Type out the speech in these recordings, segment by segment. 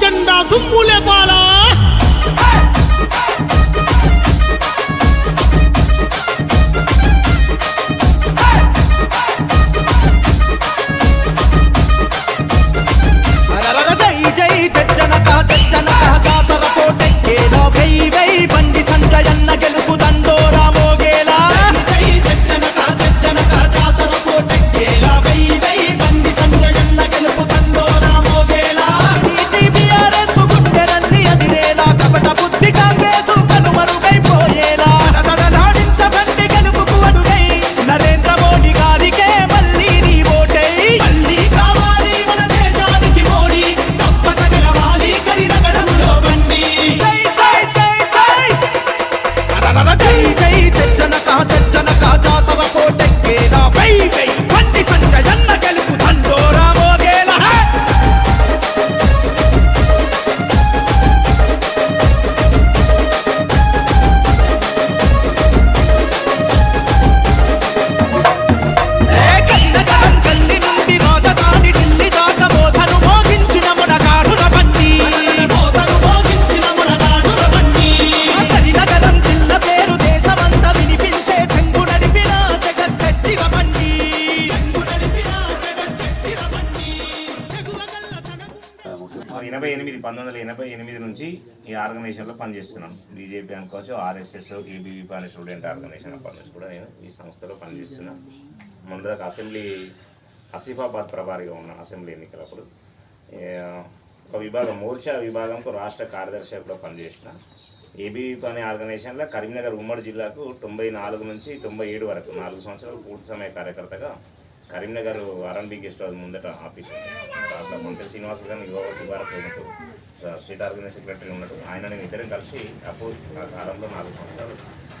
జెండా దుమ్ములేపాలా పాలా అనుకోవచ్చు ఆర్ఎస్ఎస్ ఏబీవీపీ అనే స్టూడెంట్ ఆర్గనైజేషన్ ఆఫ్ నుంచి కూడా నేను ఈ సంస్థలో పనిచేస్తున్నాను ముందుగా అసెంబ్లీ ఆసిఫాబాద్ ప్రభారిగా ఉన్నాను అసెంబ్లీ ఎన్నికలప్పుడు ఒక విభాగం మోర్చా విభాగంకు రాష్ట్ర కార్యదర్శిగా కూడా పనిచేసిన ఏబీవీపీ అనే ఆర్గనైజేషన్లో కరీంనగర్ ఉమ్మడి జిల్లాకు తొంభై నాలుగు నుంచి తొంభై ఏడు వరకు నాలుగు సంవత్సరాలు పూర్తి సమయ కార్యకర్తగా కరీంనగర్ ఆర్ఎన్బి గెస్ట్ హౌస్ ముందట ఆఫీస్. దాంట్లో మంత్రి శ్రీనివాస్ గారిని యువతి వరకు స్టేట్ ఆర్గనైజ్ సెక్రటరీ ఉన్నట్టు ఆయన నేను ఇద్దరం కలిసి అప్పుడు ఆ కాలంలో నాలుగు సంవత్సరాలు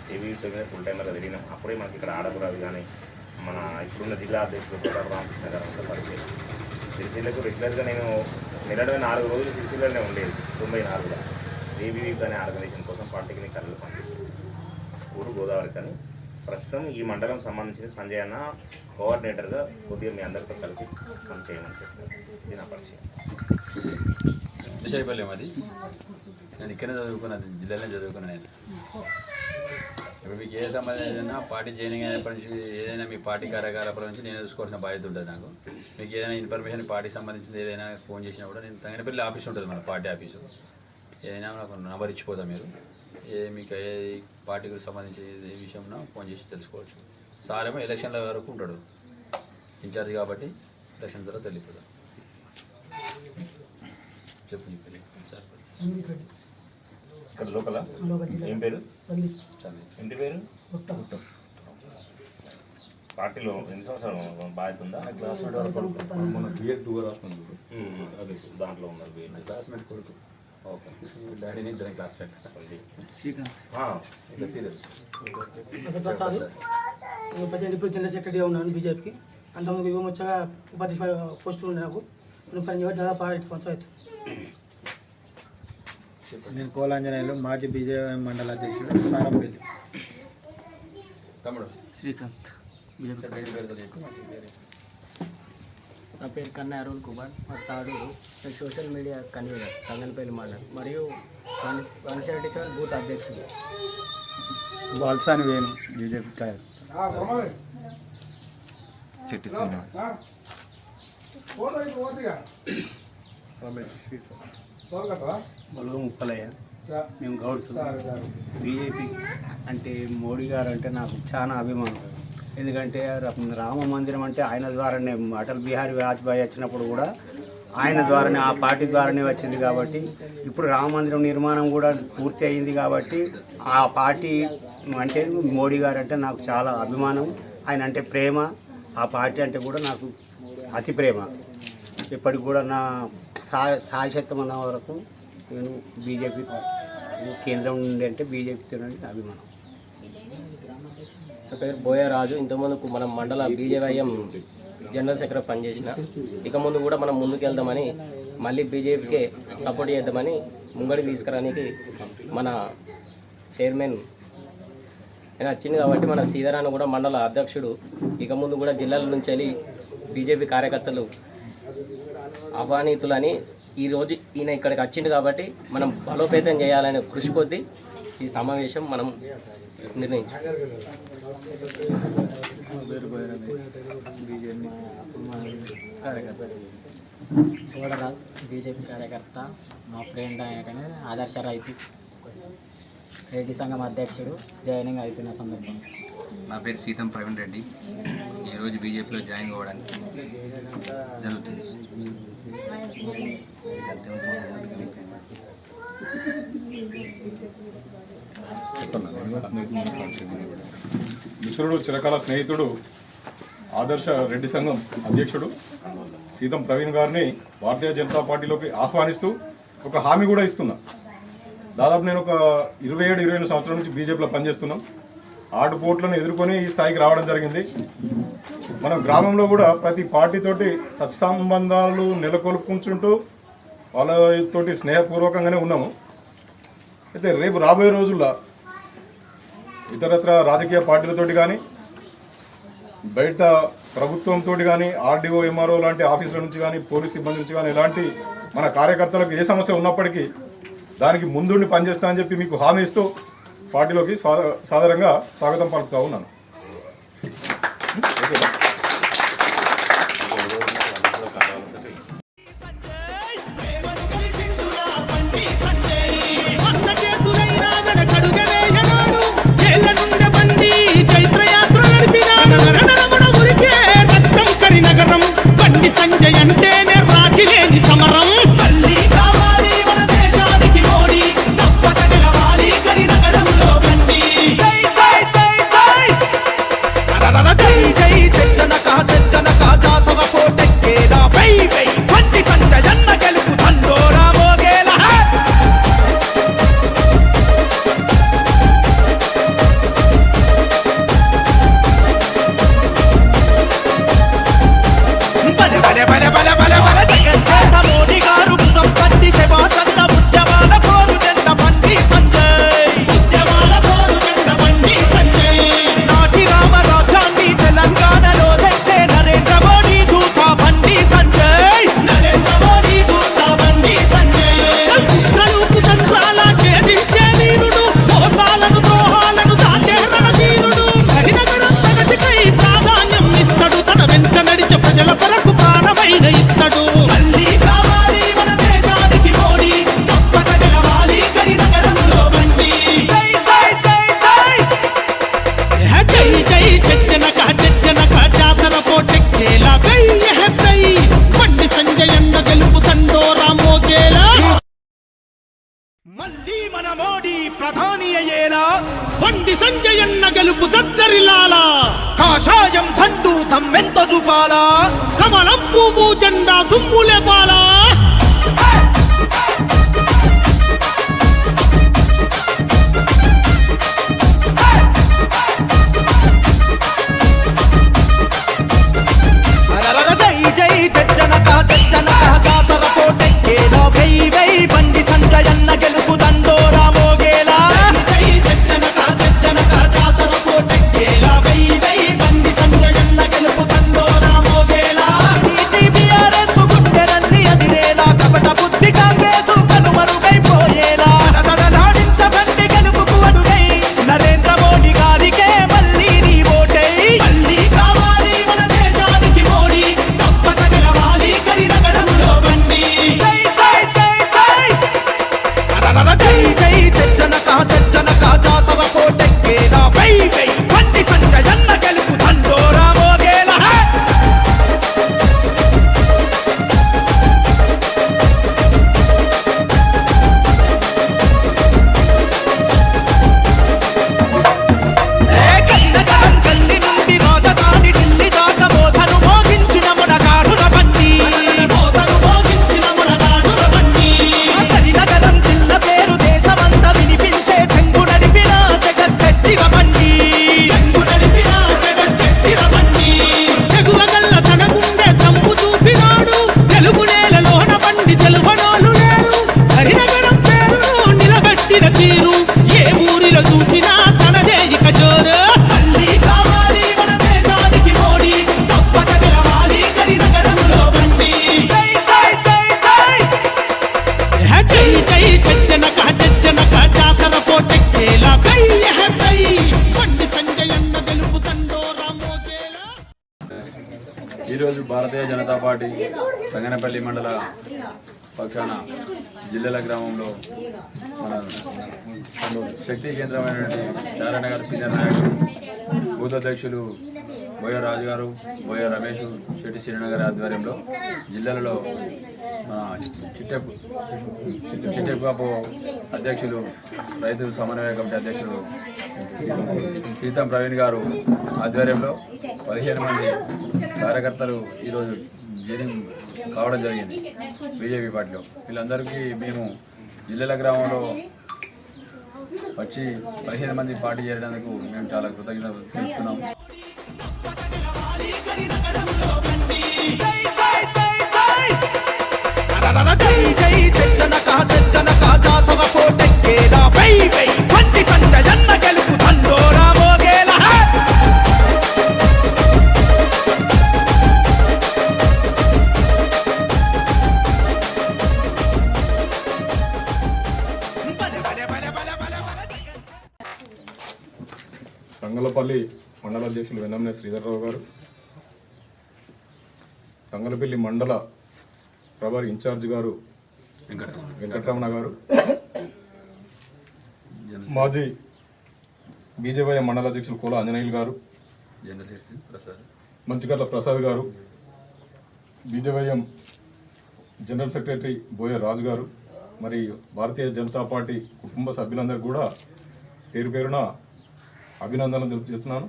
టీవీ మీద ఫుల్ టైమర్గా తిరిగినాం అప్పుడే మనకి ఇక్కడ ఆడకూడదు కానీ మన ఇప్పుడున్న జిల్లా అధ్యక్షుడు కోటారు రామకృష్ణ గారు అంతా పరిచయం. సిరిసిల్లకు రెగ్యులర్గా నేను నెలలో నాలుగు రోజులు సిరిసిల్లనే ఉండేది. తొంభై నాలుగులో. ఏబీవీ అనే ఆర్గనైజేషన్ కోసం పాలిటెక్నిక్ కళలు పనిచేస్తుంది ఊరు గోదావరి కానీ ప్రస్తుతం ఈ మండలం సంబంధించిన సంజయ్ అన్న కోఆర్డినేటర్గా కొద్దిగా మీ అందరితో కలిసి పని చేయమని ఇది నా పరిచయం. విశాఖపల్లి అది. నేను ఇక్కడే చదువుకున్నాను జిల్లాలో చదువుకున్నాను నేను. ఇప్పుడు మీకు ఏ సంబంధం ఏదైనా పార్టీ జాయినింగ్ అయినప్పటి నుంచి ఏదైనా మీ పార్టీ కార్యకలాపాల నుంచి నేను చూసుకోవాల్సిన బాధ్యత ఉంటుంది నాకు. మీకు ఏదైనా ఇన్ఫర్మేషన్ పార్టీకి సంబంధించింది ఏదైనా ఫోన్ చేసినా కూడా నేను తంగినపల్లి ఆఫీస్ ఉంటుంది మన పార్టీ ఆఫీసు. ఏదైనా నాకు నంబర్ ఇచ్చిపోతాం మీరు. ఏ మీకు ఏ పార్టీకి సంబంధించి ఏ విషయంలో ఫోన్ చేసి తెలుసుకోవచ్చు. సార్ ఏమో ఎలక్షన్ల వరకు ఉంటాడు. ఇన్ఛార్జ్ కాబట్టి ఎలక్షన్ తర్వాత వెళ్ళిపోతాం ఇక్కడ లోకల్? ఏం పేరు? ఇంటి పేరు? పార్టీలో ఎన్ని సంవత్సరాలు బాధ్యత ఉందా? క్లాస్మేట్ మన బిఎడ్ టూ అదే దాంట్లో ఉన్నారు వీళ్ళు. క్లాస్మేట్ కొడుకు. ఓకే. డాడీని ఇద్దరు క్లాస్మేట్ ప్రజెంట్ ఇప్పుడు జనరల్ సెక్రటరీగా ఉన్నాను బీజేపీకి. అంతకుముందు యువ వచ్చాక ఉపాధి పోస్టులు ఉన్నాయి నాకు. నేను పని చేయబట్టి దాదాపు ఆరు సంవత్సరాలు అవుతుంది. నేను కోలాంజనేయులు మాజీ బీజేపీ మండల అధ్యక్షుడు సారంపల్లి తమ్ముడు. శ్రీకాంత్. సార్. నా పేరు కన్నా అరుణ్ కుమార్. మా నేను social media convener Thanganapalli mandal. మరియు one one seventy seven booth అధ్యక్షుడు. వాల్సాని వేణు బీజేపీ కార్య చెట్టి శ్రీనివాస్. మొలుగు ముప్పలయ్య మేము గౌడ్స్ బీజేపీ అంటే మోడీ గారు అంటే నాకు చాలా అభిమానం. ఎందుకంటే రామ మందిరం అంటే ఆయన ద్వారానే అటల్ బిహారీ వాజ్పేయి వచ్చినప్పుడు కూడా ఆయన ద్వారానే ఆ పార్టీ ద్వారానే వచ్చింది కాబట్టి ఇప్పుడు రామ మందిరం నిర్మాణం కూడా పూర్తి అయింది కాబట్టి ఆ పార్టీ అంటే మోడీ గారు అంటే నాకు చాలా అభిమానం. ఆయన అంటే ప్రేమ. ఆ పార్టీ అంటే కూడా నాకు అతి ప్రేమ. ఇప్పటికి కూడా నా సా సాయశక్తం అన్న వరకు నేను బీజేపీ కేంద్రం నుండి అంటే బీజేపీతో అభిమానం. నా పేరు బోయరాజు ఇంతకుముందుకు మనం మండల బీజేవైఎం జనరల్ సెక్రటరీ పనిచేసిన. ఇక ముందు కూడా మనం ముందుకు వెళ్దామని మళ్ళీ బీజేపీకే సపోర్ట్ చేద్దామని ముంగడికి తీసుకురానికి మన చైర్మన్ ఆయన వచ్చింది కాబట్టి మన సీతారాన్ని కూడా మండల అధ్యక్షుడు. ఇక ముందు కూడా జిల్లాల నుంచి వెళ్ళి బీజేపీ కార్యకర్తలు అవానీతులని ఈరోజు ఈయన ఇక్కడికి వచ్చిండు కాబట్టి మనం బలోపేతం చేయాలనే కృషి కొద్దీ ఈ సమావేశం మనం నిర్ణయించాం కోడరాజ్ బీజేపీ కార్యకర్త మా ఫ్రెండ్ ఆయన ఆదర్శ రైతు. రెడ్డి సంఘం అధ్యక్షుడు జాయినింగ్ అవుతున్న సందర్భం. నా పేరు సీతం ప్రవీణ్ రెడ్డి. ఈరోజు బీజేపీలో జాయిన్ అవ్వడానికి జరుగుతుంది. మిత్రుడు చిరకాల స్నేహితుడు ఆదర్శ రెడ్డి సంఘం అధ్యక్షుడు సీతం ప్రవీణ్ గారిని భారతీయ జనతా పార్టీలోకి ఆహ్వానిస్తూ ఒక హామీ కూడా ఇస్తున్నా. దాదాపు నేను ఒక ఇరవై ఏడు ఇరవై సంవత్సరాల నుంచి బీజేపీలో పనిచేస్తున్నాం. ఆటుపోట్లను ఎదుర్కొని ఈ స్థాయికి రావడం జరిగింది. మనం గ్రామంలో కూడా ప్రతి పార్టీతోటి సత్సంబంధాలు నెలకొల్పుకుంటుంటూ వాళ్ళతోటి స్నేహపూర్వకంగానే ఉన్నాము. అయితే రేపు రాబోయే రోజుల్లో ఇతరత్ర రాజకీయ పార్టీలతోటి కానీ బయట ప్రభుత్వంతో కానీ ఆర్డీఓ ఎంఆర్ఓ లాంటి ఆఫీసుల నుంచి కానీ పోలీస్ సిబ్బంది నుంచి కానీ ఇలాంటి మన కార్యకర్తలకు ఏ సమస్య ఉన్నప్పటికీ దానికి ముందుండి పనిచేస్తా అని చెప్పి మీకు హామీ ఇస్తూ పార్టీలోకి స్వా- సాదరంగా స్వాగతం పలుకుతా ఉన్నాను. మళ్ళీ మన మోడీ ప్రధాని అయ్యేలా బండి సంజయన్న గెలుపు దద్దరిల్లాలా కాషాయం దండు తమ్మెంత చూపాలా? కమలం పువ్వు జెండా దుమ్ములేపాలా పార్టీ తంగనపల్లి మండల పక్షాన జిల్లెల గ్రామంలో మన శక్తి కేంద్రమైనటువంటి చారణగర్ సీనియర్ నాయకులు బూత్ అధ్యక్షులు బోయ రాజు గారు బోయ రమేష్ శెట్టి శ్రీనగర్ ఆధ్వర్యంలో జిల్లాలలో మన చిట్టెప్పు చిట్టెప్పాపు అధ్యక్షులు రైతు సమన్వయ కమిటీ అధ్యక్షులు సీతం ప్రవీణ్ గారు ఆధ్వర్యంలో పదిహేను మంది కార్యకర్తలు ఈరోజు జైనింగ్ కావడం జరిగింది బీజేపీ పార్టీలో వీళ్ళందరికీ మేము జిల్లెల గ్రామంలో వచ్చి పదిహేను మంది పార్టీ చేరడానికి మేము చాలా కృతజ్ఞతలు తెలుపుతున్నాం జై జై జనక జనక జాతర కోటెక్కేలా వై వై తంగలపల్లి మండల అధ్యక్షులు వెన్నమనే శ్రీధర్రావు గారు తంగలపల్లి మండల ప్రభారి ఇన్ఛార్జ్ గారు వెంకటరమణ వెంకటరమణ గారు మాజీ బీజేవై మండల అధ్యక్షులు కోల ఆంజనేయులు గారు Prasad Manchikarla Prasad garu BJYM general secretary Boya Raju garu మరి భారతీయ జనతా పార్టీ కుటుంబ సభ్యులందరికీ కూడా పేరు పేరున అభినందనలు తెలుపుతున్నాను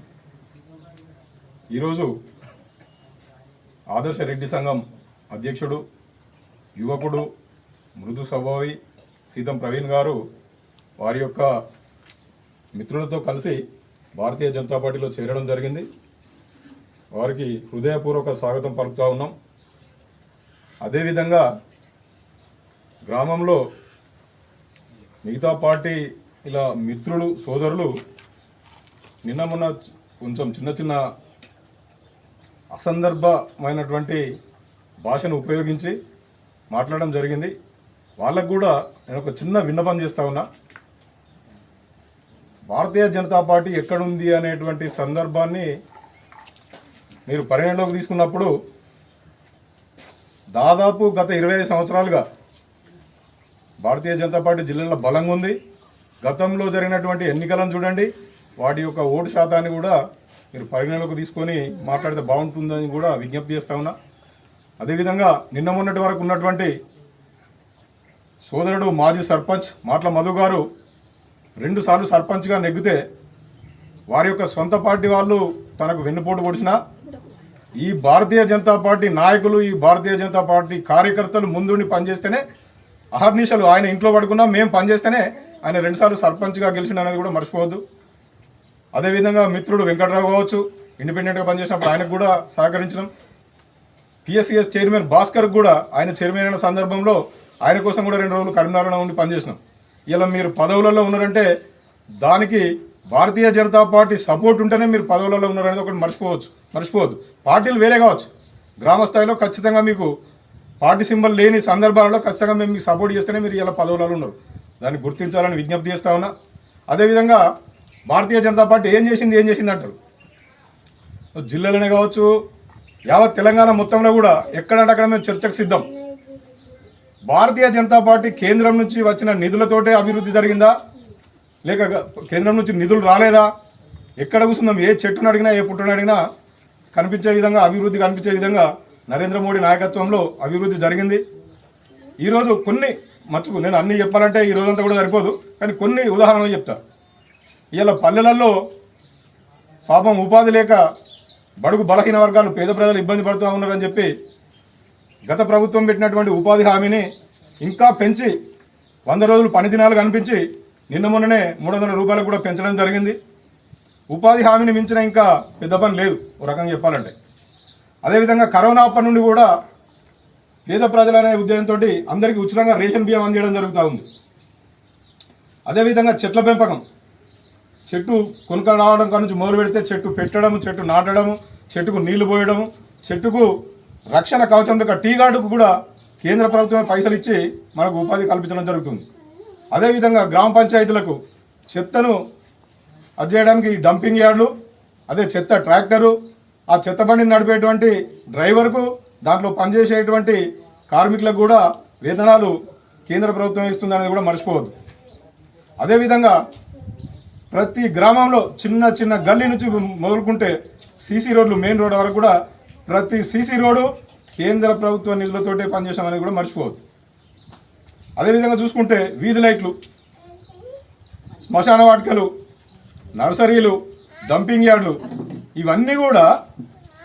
ఈరోజు ఆదర్శ రెడ్డి సంఘం అధ్యక్షుడు యువకుడు మృదు స్వభావి సీతం ప్రవీణ్ గారు వారి యొక్క మిత్రులతో కలిసి భారతీయ జనతా పార్టీలో చేరడం జరిగింది. వారికి హృదయపూర్వక స్వాగతం పలుకుతూ ఉన్నాం. అదేవిధంగా గ్రామంలో మిగతా పార్టీ ఇలా మిత్రులు సోదరులు నిన్న మొన్న కొంచెం చిన్న చిన్న అసందర్భమైనటువంటి భాషను ఉపయోగించి మాట్లాడడం జరిగింది. వాళ్ళకు కూడా నేను ఒక చిన్న విన్నపం చేస్తా ఉన్నా. భారతీయ జనతా పార్టీ ఎక్కడుంది అనేటువంటి సందర్భాన్ని మీరు పరిగణలోకి తీసుకున్నప్పుడు దాదాపు గత ఇరవై ఐదు సంవత్సరాలుగా భారతీయ జనతా పార్టీ జిల్లాలో బలంగా ఉంది. గతంలో జరిగినటువంటి ఎన్నికలను చూడండి. వాటి యొక్క ఓటు శాతాన్ని కూడా మీరు పరిగణలోకి తీసుకొని మాట్లాడితే బాగుంటుందని కూడా విజ్ఞప్తి చేస్తా ఉన్నా. అదేవిధంగా నిన్న మొన్నటి వరకు ఉన్నటువంటి సోదరుడు మాజీ సర్పంచ్ మాట్ల మధు గారు రెండుసార్లు సర్పంచ్గా నెగ్గితే వారి యొక్క సొంత పార్టీ వాళ్ళు తనకు వెన్నుపోటు పొడిచినా ఈ భారతీయ జనతా పార్టీ నాయకులు ఈ భారతీయ జనతా పార్టీ కార్యకర్తలు ముందుండి పనిచేస్తేనే అహర్నిశలు ఆయన ఇంట్లో పడుకున్నా మేము పనిచేస్తేనే ఆయన రెండుసార్లు సర్పంచ్గా గెలిచిన అనేది కూడా మర్చిపోవద్దు. అదేవిధంగా మిత్రుడు వెంకట్రావు కావచ్చు ఇండిపెండెంట్గా పనిచేసినప్పుడు ఆయనకు కూడా సహకరించడం. పిఎస్సిఎస్ చైర్మన్ భాస్కర్ కూడా ఆయన చైర్మన్ అయిన సందర్భంలో ఆయన కోసం కూడా రెండు రోజులు కరీంనగర్లో ఉండి పనిచేసినాం. ఇలా మీరు పదవులలో ఉన్నారంటే దానికి భారతీయ జనతా పార్టీ సపోర్ట్ ఉంటేనే మీరు పదవులలో ఉన్నారనేది ఒకటి మర్చిపోవచ్చు మర్చిపోవద్దు. పార్టీలు వేరే కావచ్చు. గ్రామ స్థాయిలో ఖచ్చితంగా మీకు పార్టీ సింబల్ లేని సందర్భాలలో ఖచ్చితంగా మేము మీకు సపోర్ట్ చేస్తేనే మీరు ఇలా పదవులలో ఉన్నారు. దాన్ని గుర్తించాలని విజ్ఞప్తి చేస్తా ఉన్నా. అదేవిధంగా భారతీయ జనతా పార్టీ ఏం చేసింది ఏం చేసింది అంటారు? జిల్లాలోనే కావచ్చు యావత్ తెలంగాణ మొత్తంలో కూడా ఎక్కడంటే అక్కడ మేము చర్చకు సిద్ధం. భారతీయ జనతా పార్టీ కేంద్రం నుంచి వచ్చిన నిధులతోటే అభివృద్ధి జరిగిందా? లేక కేంద్రం నుంచి నిధులు రాలేదా? ఎక్కడ కూర్చుందాం ఏ చెట్టును అడిగినా ఏ పుట్టును అడిగినా కనిపించే విధంగా అభివృద్ధి కనిపించే విధంగా నరేంద్ర మోడీ నాయకత్వంలో అభివృద్ధి జరిగింది. ఈరోజు కొన్ని మచ్చుకు నేను అన్ని చెప్పాలంటే ఈ రోజంతా కూడా సరిపోదు కానీ కొన్ని ఉదాహరణలు చెప్తా. ఇలా పల్లెలలో పాపం ఉపాధి లేక బడుగు బలహీన వర్గాలు పేద ప్రజలు ఇబ్బంది పడుతూ ఉన్నారని చెప్పి గత ప్రభుత్వం పెట్టినటువంటి ఉపాధి హామీని ఇంకా పెంచి వంద రోజులు పని దినాలు కనిపించి నిన్న మొన్ననే మూడు వందల రూపాయలకు కూడా పెంచడం జరిగింది. ఉపాధి హామీని మించిన ఇంకా పెద్ద పని లేదు ఓ రకంగా చెప్పాలంటే. అదేవిధంగా కరోనా అప్పటి నుండి కూడా పేద ప్రజలనే ఉద్దేశంతో అందరికీ ఉచితంగా రేషన్ బియ్యం అందించడం జరుగుతూ ఉంది. అదేవిధంగా చెట్ల పెంపకం చెట్టు కొనుక రావడం కాడ నుంచి మొదలు పెడితే చెట్టు పెట్టడం చెట్టు నాటడం చెట్టుకు నీళ్ళు పోయడం చెట్టుకు రక్షణ కవచం యొక్క టీ గార్డుకు కూడా కేంద్ర ప్రభుత్వం పైసలు ఇచ్చి మనకు ఉపాధి కల్పించడం జరుగుతుంది. అదేవిధంగా గ్రామ పంచాయతీలకు చెత్తను అది చేయడానికి డంపింగ్ యార్డులు అదే చెత్త ట్రాక్టరు ఆ చెత్త బండిని నడిపేటువంటి డ్రైవర్కు దాంట్లో పనిచేసేటువంటి కార్మికులకు కూడా వేతనాలు కేంద్ర ప్రభుత్వం ఇస్తుందనేది కూడా మర్చిపోవద్దు. అదేవిధంగా ప్రతి గ్రామంలో చిన్న చిన్న గల్లీ నుంచి మొదలుకుంటే సీసీ రోడ్లు మెయిన్ రోడ్ వరకు కూడా ప్రతి సీసీ రోడ్డు కేంద్ర ప్రభుత్వ నిధులతోటే పనిచేసామనేది కూడా మర్చిపోవద్దు. అదేవిధంగా చూసుకుంటే వీధి లైట్లు శ్మశాన వాటికలు నర్సరీలు డంపింగ్ యార్డులు ఇవన్నీ కూడా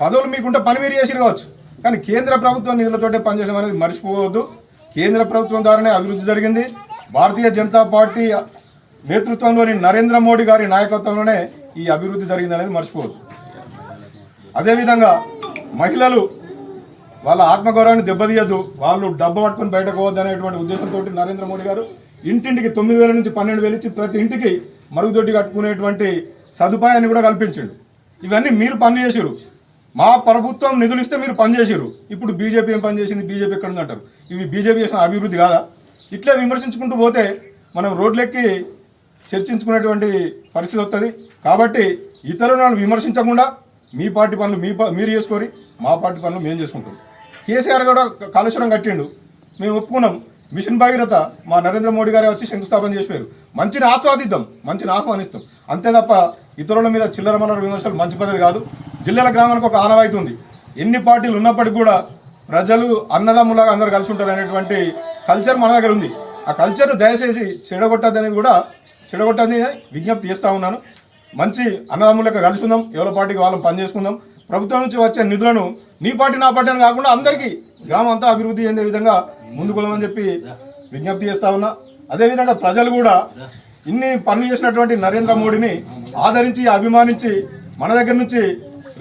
పదవులు మీకుంటే పని మీరు చేసి కావచ్చు. కానీ కేంద్ర ప్రభుత్వం నిధులతోటే పనిచేయడం అనేది మర్చిపోవద్దు. కేంద్ర ప్రభుత్వం ద్వారానే అభివృద్ధి జరిగింది. భారతీయ జనతా పార్టీ నేతృత్వంలోని నరేంద్ర మోడీ గారి నాయకత్వంలోనే ఈ అభివృద్ధి జరిగింది అనేది మర్చిపోవద్దు. అదేవిధంగా మహిళలు వాళ్ళ ఆత్మగౌరవాన్ని దెబ్బతీయద్దు వాళ్ళు డబ్బు పట్టుకొని బయటకు పోవద్దు అనేటువంటి ఉద్దేశంతో నరేంద్ర మోడీ గారు ఇంటింటికి తొమ్మిది వేల నుంచి పన్నెండు వేలు ఇచ్చి ప్రతి ఇంటికి మరుగుదొడ్డి కట్టుకునేటువంటి సదుపాయాన్ని కూడా కల్పించిండు. ఇవన్నీ మీరు పని చేసిరు మా ప్రభుత్వం నిధులు ఇస్తే మీరు పనిచేసారు ఇప్పుడు బీజేపీ ఏం పనిచేసింది బీజేపీ ఎక్కడ ఉందంటారు ఇవి బీజేపీ చేసిన అభివృద్ధి కాదా? ఇట్లే విమర్శించుకుంటూ పోతే మనం రోడ్లెక్కి చర్చించుకునేటువంటి పరిస్థితి వస్తుంది. కాబట్టి ఇతరులను విమర్శించకుండా మీ పార్టీ పనులు మీ ప- మీరు చేసుకోరి మా పార్టీ పనులు మేము చేసుకుంటాం కేసీఆర్ కూడా కాళేశ్వరం కట్టిండు. మేము ఒప్పుకున్నాం. మిషన్ భగీరథ మా నరేంద్ర మోడీ గారే వచ్చి శంకుస్థాపన చేసిపోయారు. మంచిని ఆస్వాదిద్దాం మంచిని ఆహ్వానిస్తాం. అంతే తప్ప ఇతరుల మీద చిల్లర మల్లర విమర్శలు మంచి పద్ధతి కాదు. జిల్లాల గ్రామానికి ఒక ఆనవాయితీ ఉంది. ఎన్ని పార్టీలు ఉన్నప్పటికీ కూడా ప్రజలు అన్నదమ్ములాగా అందరూ కలిసి ఉంటారు అనేటువంటి కల్చర్ మన దగ్గర ఉంది. ఆ కల్చర్ను దయచేసి చెడగొట్టద్దనేది కూడా చెడగొట్టని విజ్ఞప్తి చేస్తూ ఉన్నాను. మంచి అన్నదమ్ములకు కలిసి ఉందాం ఎవరి పార్టీకి వాళ్ళని పనిచేసుకుందాం ప్రభుత్వం నుంచి వచ్చే నిధులను నీ పార్టీ నా పార్టీ అని కాకుండా అందరికీ గ్రామం అంతా అభివృద్ధి చెందే విధంగా ముందుకోవాలని చెప్పి విజ్ఞప్తి చేస్తా ఉన్నా. అదేవిధంగా ప్రజలు కూడా ఇన్ని పనులు చేసినటువంటి నరేంద్ర మోడీని ఆదరించి అభిమానించి మన దగ్గర నుంచి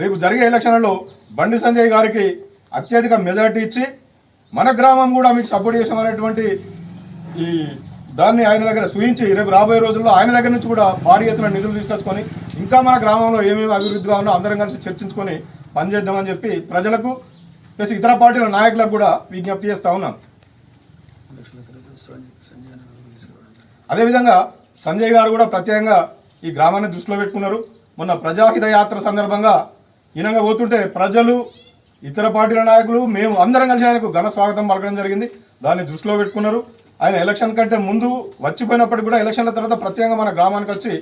రేపు జరిగే ఎలక్షన్లలో బండి సంజయ్ గారికి అత్యధిక మెజార్టీ ఇచ్చి మన గ్రామం కూడా మీకు సపోర్ట్ చేసామనేటువంటి ఈ దాన్ని ఆయన దగ్గర సూచించి రేపు రాబోయే రోజుల్లో ఆయన దగ్గర నుంచి కూడా భారీ ఎత్తున నిధులు తీసుకొచ్చుకొని ఇంకా మన గ్రామంలో ఏమేమి అభివృద్ధిగా ఉన్నా అందరం కలిసి చర్చించుకొని పనిచేద్దామని చెప్పి ప్రజలకు ప్లస్ ఇతర పార్టీల నాయకులకు కూడా విజ్ఞప్తి చేస్తూ ఉన్నాం. అదేవిధంగా సంజయ్ గారు కూడా ప్రత్యేకంగా ఈ గ్రామాన్ని దృష్టిలో పెట్టుకున్నారు. మొన్న ప్రజాహిత యాత్ర సందర్భంగా ఈనంగా పోతుంటే ప్రజలు ఇతర పార్టీల నాయకులు మేము అందరం కలిసి ఆయనకు ఘన స్వాగతం పలకడం జరిగింది. దాన్ని దృష్టిలో పెట్టుకున్నారు. ఆయన ఎలక్షన్ కంటే ముందు వచ్చిపోయినప్పటికీ కూడా ఎలక్షన్ల తర్వాత ప్రత్యేకంగా మన గ్రామానికి వచ్చి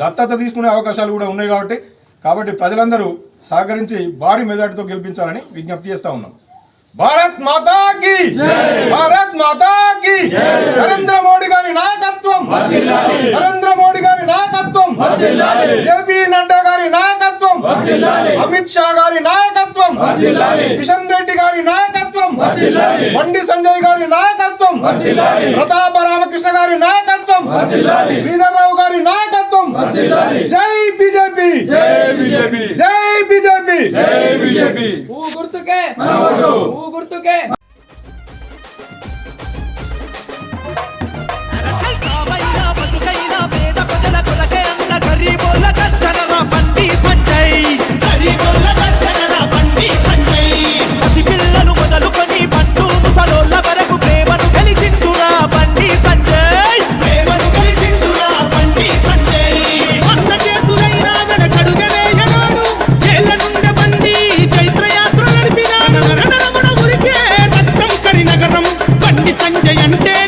దత్తత తీసుకునే అవకాశాలు కూడా ఉన్నాయి కాబట్టి కాబట్టి ప్రజలందరూ సహకరించి భారీ మెజార్టీతో గెలిపించాలని విజ్ఞప్తి చేస్తూ ఉన్నాం. భారత్ మాతా కి భారత్ మాతా కి నరేంద్ర మోడీ గారి నాయకత్వం నరేంద్ర మోడీ గారి నాయకత్వం జేపీ నడ్డా గారి నాయకత్వం అమిత్ షా గారి నాయకత్వం కిషన్ రెడ్డి గారి నాయకత్వం బండి సంజయ్ గారి నాయకత్వం ప్రతాప రామకృష్ణ గారి నాయకత్వం శ్రీధర్ రావు గారి నాయకత్వం జై బీజేపీ జై బీజేపీ ఊ గుర్తుకే কে సంజయ్ అంటే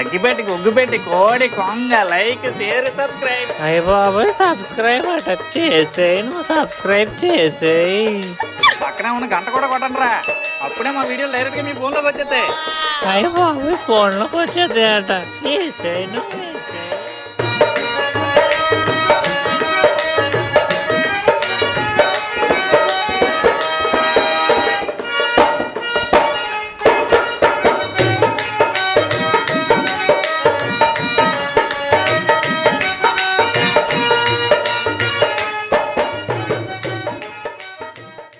అగ్గిపెట్టి గుగ్గుపెట్టి కోడి కొంగ లైక్ షేర్ సబ్స్క్రైబ్. అయ్య బాబోయ్ సబ్స్క్రైబ్ అట చేసేయి నువ్వు సబ్స్క్రైబ్ చేసేయి. పక్కనే ఉన్న గంట కూడా కొట్టండి రా అప్పుడే మా వీడియో డైరెక్ట్గా మీ ఫోన్లోకి వచ్చేస్తాయి. అయ్య బాబోయ్ ఫోన్లోకి వచ్చేది అట చేసేయి నువ్వు.